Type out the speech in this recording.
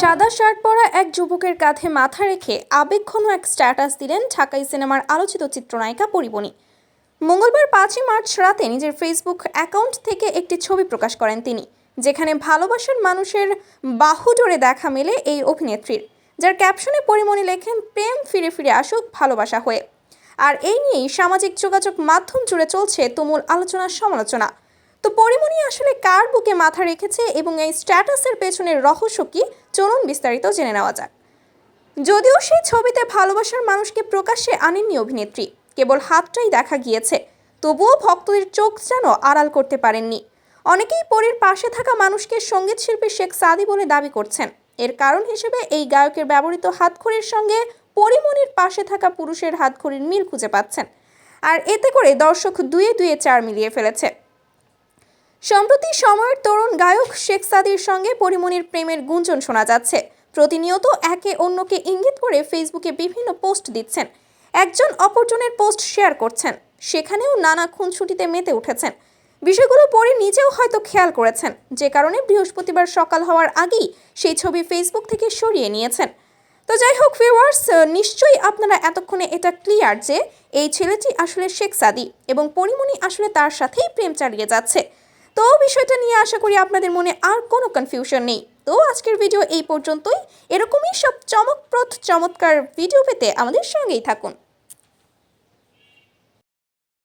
সাদা শার্ট পরা এক যুবকের কাঁধে মাথা রেখে আবেগঘন এক স্ট্যাটাস দিলেন ঢাকাই সিনেমার আলোচিত চিত্রনায়িকা পরিমণি। মঙ্গলবার পাঁচই মার্চ রাতে নিজের ফেসবুক অ্যাকাউন্ট থেকে একটি ছবি প্রকাশ করেন তিনি, যেখানে ভালোবাসার মানুষের বাহু জোরে দেখা মেলে এই অভিনেত্রীর, যার ক্যাপশনে পরিমণি লেখেন, প্রেম ফিরে ফিরে আসুক ভালোবাসা হয়ে। আর এই নিয়েই সামাজিক যোগাযোগ মাধ্যম জুড়ে চলছে তুমুল আলোচনা সমালোচনা তো পরিমণি আসলে কার বুকে মাথা রেখেছে এবং এই স্ট্যাটাসের পেছনের রহস্য কি? চলুন বিস্তারিত জেনে নেওয়া যাক। যদিও সেই ছবিতে ভালোবাসার মানুষকে প্রকাশ্যে আনেননি অভিনেত্রী, কেবল হাতটাই দেখা গিয়েছে, তবুও ভক্তদের চোখ যেন আড়াল করতে পারেননি। অনেকেই পরীর পাশে থাকা মানুষকে সংগীত শিল্পী শেখ সাদি বলে দাবি করছেন। এর কারণ হিসেবে এই গায়কের ব্যবহৃত হাতখড়ির সঙ্গে পরিমণির পাশে থাকা পুরুষের হাতখড়ির মিল খুঁজে পাচ্ছেন। আর এতে করে দর্শক দুয়ে দুয়ে চার মিলিয়ে ফেলেছে। সম্প্রতি সময়ের তরুণ গায়ক শেখ সাদির সঙ্গে পরিমণির প্রেমের গুঞ্জন শোনা যাচ্ছে। প্রতিনিয়ত একে অন্যকে ইঙ্গিত করে ফেসবুকে বিভিন্ন পোস্ট দিচ্ছেন। একজন অপরজনের পোস্ট শেয়ার করছেন। সেখানেও নানা খুনছুটিতে মেতে উঠেছেন। বিষয়গুলো পরে নিজেও হয়তো খেয়াল করেছেন। যে কারণে বৃহস্পতিবার সকাল হওয়ার আগেই সেই ছবি ফেসবুক থেকে সরিয়ে নিয়েছেন। তো যাই হোক ভিউয়ার্স নিশ্চয়ই আপনারা এতক্ষণে এটা ক্লিয়ার যে এই ছেলেটি আসলে শেখ সাদি এবং পরিমণি আসলে তার সাথেই প্রেম চালিয়ে যাচ্ছে। তো বিষয়টা নিয়ে আশা করি আপনাদের মনে আর কোনো কনফিউশন নেই। তো আজকের ভিডিও এই পর্যন্তই। এরকমই সব চমকপ্রদ, চমৎকার ভিডিও পেতে আমাদের সঙ্গেই থাকুন।